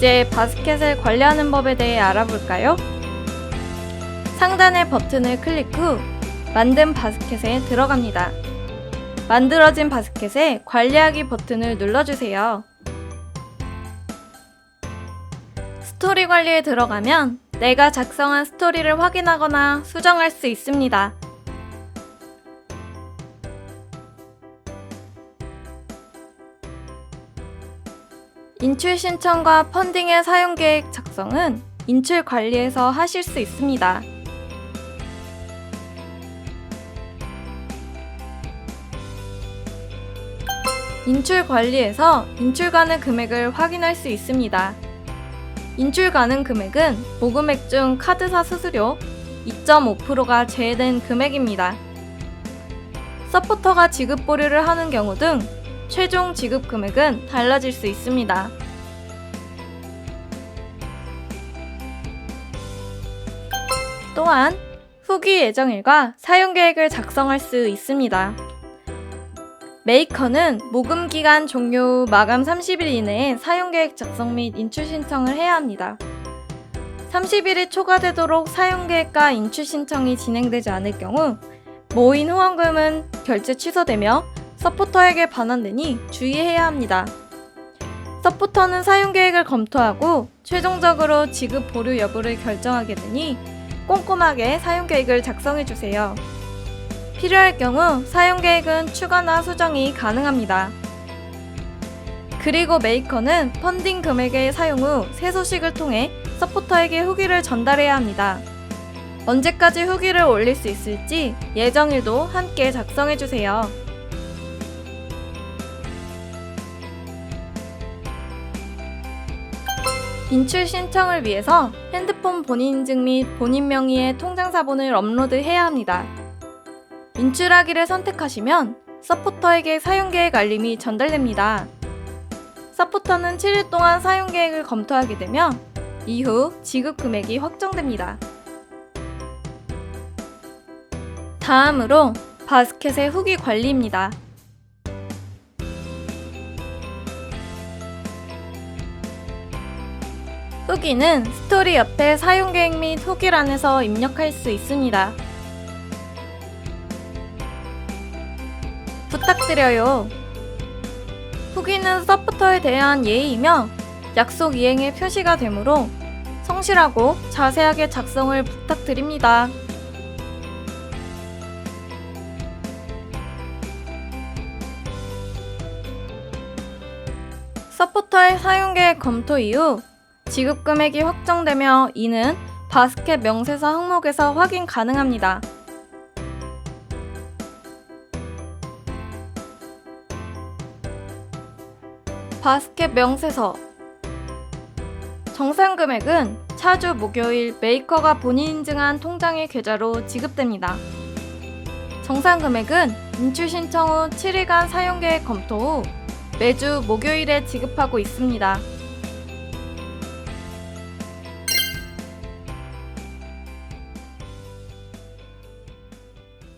이제 바스켓을 관리하는 법에 대해 알아볼까요? 상단의 버튼을 클릭 후 만든 바스켓에 들어갑니다. 만들어진 바스켓에 관리하기 버튼을 눌러주세요. 스토리 관리에 들어가면 내가 작성한 스토리를 확인하거나 수정할 수 있습니다. 인출 신청과 펀딩의 사용 계획 작성은 인출 관리에서 하실 수 있습니다. 인출 관리에서 인출 가능 금액을 확인할 수 있습니다. 인출 가능 금액은 모금액 중 카드사 수수료 2.5%가 제외된 금액입니다. 서포터가 지급 보류를 하는 경우 등 최종 지급 금액은 달라질 수 있습니다. 또한 후기 예정일과 사용 계획을 작성할 수 있습니다. 메이커는 모금 기간 종료 후 마감 30일 이내에 사용 계획 작성 및 인출 신청을 해야 합니다. 30일이 초과되도록 사용 계획과 인출 신청이 진행되지 않을 경우 모인 후원금은 결제 취소되며 서포터에게 반환되니 주의해야 합니다. 서포터는 사용 계획을 검토하고 최종적으로 지급 보류 여부를 결정하게 되니 꼼꼼하게 사용 계획을 작성해 주세요. 필요할 경우 사용 계획은 추가나 수정이 가능합니다. 그리고 메이커는 펀딩 금액의 사용 후새 소식을 통해 서포터에게 후기를 전달해야 합니다. 언제까지 후기를 올릴 수 있을지 예정일도 함께 작성해 주세요. 인출 신청을 위해서 핸드폰 본인 인증 및 본인 명의의 통장 사본을 업로드해야 합니다. 인출하기를 선택하시면 서포터에게 사용 계획 알림이 전달됩니다. 서포터는 7일 동안 사용 계획을 검토하게 되면 이후 지급 금액이 확정됩니다. 다음으로 바스켓의 후기 관리입니다. 후기는 스토리 옆에 사용 계획 및 후기란에서 입력할 수 있습니다. 부탁드려요. 후기는 서포터에 대한 예의이며 약속 이행의 표시가 되므로 성실하고 자세하게 작성을 부탁드립니다. 서포터의 사용 계획 검토 이후 지급 금액이 확정되며 이는 바스켓 명세서 항목에서 확인 가능합니다. 바스켓 명세서 정산 금액은 차주 목요일 메이커가 본인 인증한 통장의 계좌로 지급됩니다. 정산 금액은 인출 신청 후 7일간 사용 계획 검토 후 매주 목요일에 지급하고 있습니다.